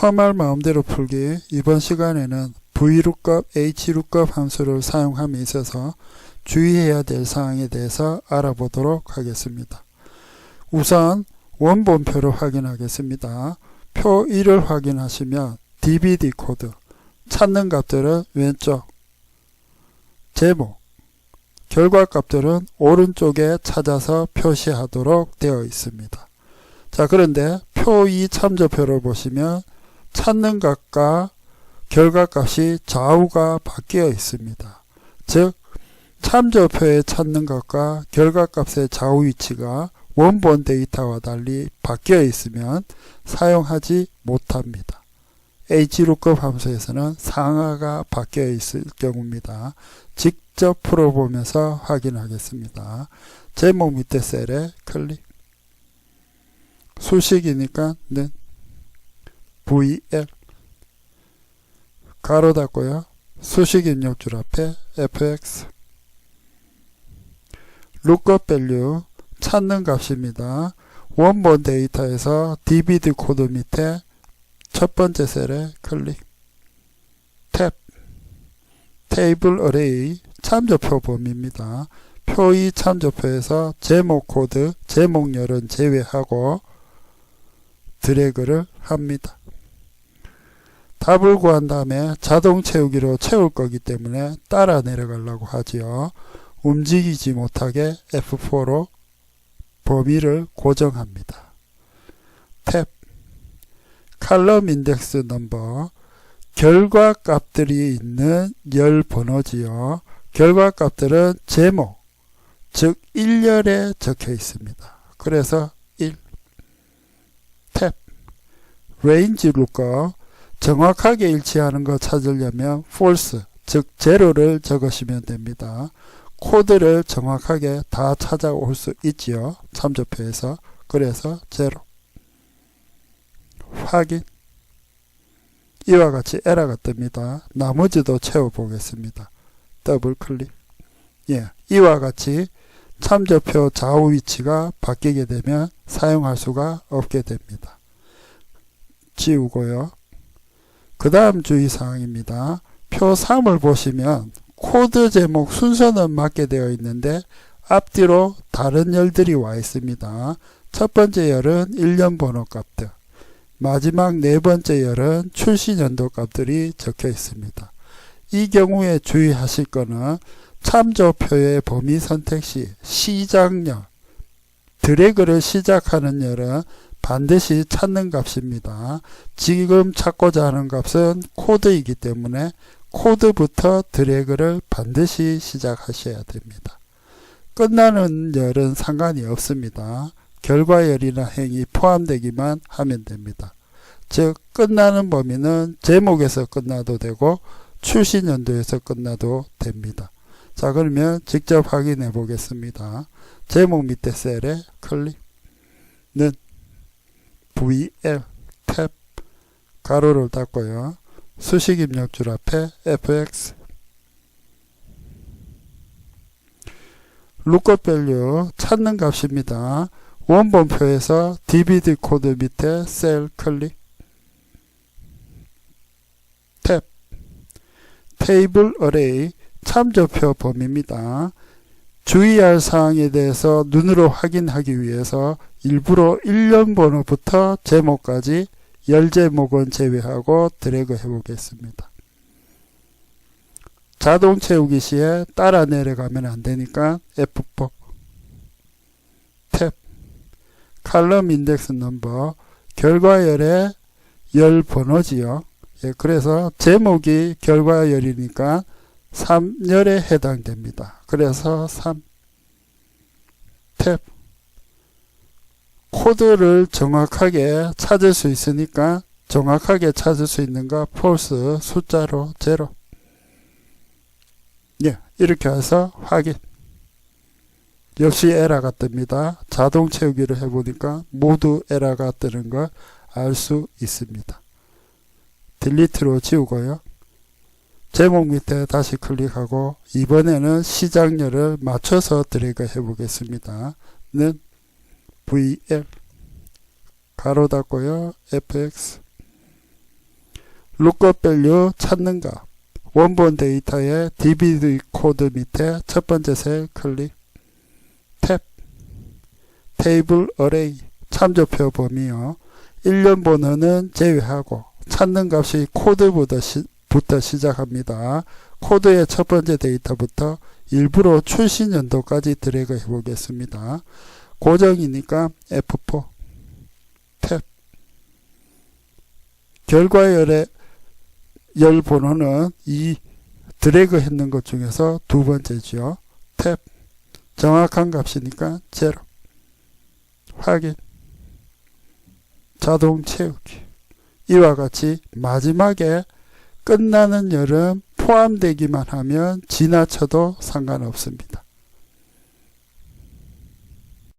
커말 마음대로 풀기 이번 시간에는 VLOOKUP, HLOOKUP 함수를 사용함에 있어서 주의해야 될 사항에 대해서 알아보도록 하겠습니다. 우선 원본표를 확인하겠습니다. 표 1을 확인하시면 DVD 코드 찾는 값들은 왼쪽 제목 결과 값들은 오른쪽에 찾아서 표시하도록 되어 있습니다. 자 그런데 표 2 참조표를 보시면 찾는 값과 결과 값이 좌우가 바뀌어 있습니다. 즉 참조표에 찾는 값과 결과 값의 좌우 위치가 원본 데이터와 달리 바뀌어 있으면 사용하지 못합니다. HLOOKUP 함수에서는 상하가 바뀌어 있을 경우입니다. 직접 풀어보면서 확인하겠습니다. 제목 밑에 셀에 클릭 수식이니까 는 VL 가로 닫고요. 수식 입력줄 앞에 fx lookup 찾는 값입니다. 원본 데이터에서 dbd 코드 밑에 첫 번째 셀에 클릭 탭 테이블 어레이 참조표 범위입니다. 표 2 참조표에서 제목 코드 제목열은 제외하고 드래그를 합니다. 답을 구한 다음에 자동 채우기로 채울 거기 때문에 따라 내려가려고 하지요. 움직이지 못하게 F4로 범위를 고정합니다. 탭 칼럼 인덱스 넘버 결과 값들이 있는 열 번호지요. 결과 값들은 제목 즉 1열에 적혀 있습니다. 그래서 1 탭 레인지 루커 정확하게 일치하는 거 찾으려면 false 즉 제로를 적으시면 됩니다. 코드를 정확하게 다 찾아올 수 있지요. 참조표에서 그래서 제로 확인 이와 같이 에러가 뜹니다. 나머지도 채워보겠습니다. 더블 클릭 예, 이와 같이 참조표 좌우 위치가 바뀌게 되면 사용할 수가 없게 됩니다. 지우고요. 그 다음 주의사항입니다. 표 3을 보시면 코드 제목 순서는 맞게 되어 있는데 앞뒤로 다른 열들이 와 있습니다. 첫 번째 열은 1년 번호 값들 마지막 네 번째 열은 출시 연도 값들이 적혀 있습니다. 이 경우에 주의하실 것은 참조표의 범위 선택 시 시작열 드래그를 시작하는 열은 반드시 찾는 값입니다. 지금 찾고자 하는 값은 코드이기 때문에 코드부터 드래그를 반드시 시작하셔야 됩니다. 끝나는 열은 상관이 없습니다. 결과열이나 행이 포함되기만 하면 됩니다. 즉 끝나는 범위는 제목에서 끝나도 되고 출신 연도에서 끝나도 됩니다. 자 그러면 직접 확인해 보겠습니다. 제목 밑에 셀에 클릭 는 VL 탭 가로를 닫고요. 수식 입력줄 앞에 fx lookup value 찾는 값입니다. 원본표에서 dbd 코드 밑에 셀 클릭 탭 테이블 어레이 참조표 범위입니다. 주의할 사항에 대해서 눈으로 확인하기 위해서 일부러 1년 번호부터 제목까지 열 제목은 제외하고 드래그 해 보겠습니다. 자동 채우기 시에 따라 내려가면 안 되니까 F4 탭 칼럼 인덱스 넘버 결과열의 열 번호지요. 예, 그래서 제목이 결과열이니까 3열에 해당됩니다. 그래서 3탭 코드를 정확하게 찾을 수 있으니까 정확하게 찾을 수 있는가 false 숫자로 제로 예, 이렇게 해서 확인 역시 에러가 뜹니다. 자동 채우기를 해보니까 모두 에러가 뜨는 걸 알 수 있습니다. 딜리트로 지우고요. 제목 밑에 다시 클릭하고 이번에는 시작열을 맞춰서 드래그 해 보겠습니다. 는 VL 가로 닫고요. FX lookup value 찾는 값. 원본 데이터의 dvd 코드 밑에 첫 번째 셀 클릭. 탭. 테이블 어레이. 참조표 범위요. 1년 번호는 제외하고 찾는 값이 코드부터 시, 부터 시작합니다. 코드의 첫 번째 데이터부터 일부러 출신 연도까지 드래그 해 보겠습니다. 고정이니까 F4 탭 결과열의 열 번호는 이 드래그 했는 것 중에서 두 번째지요. 탭 정확한 값이니까 제로 확인 자동 채우기 이와 같이 마지막에 끝나는 열은 포함되기만 하면 지나쳐도 상관없습니다.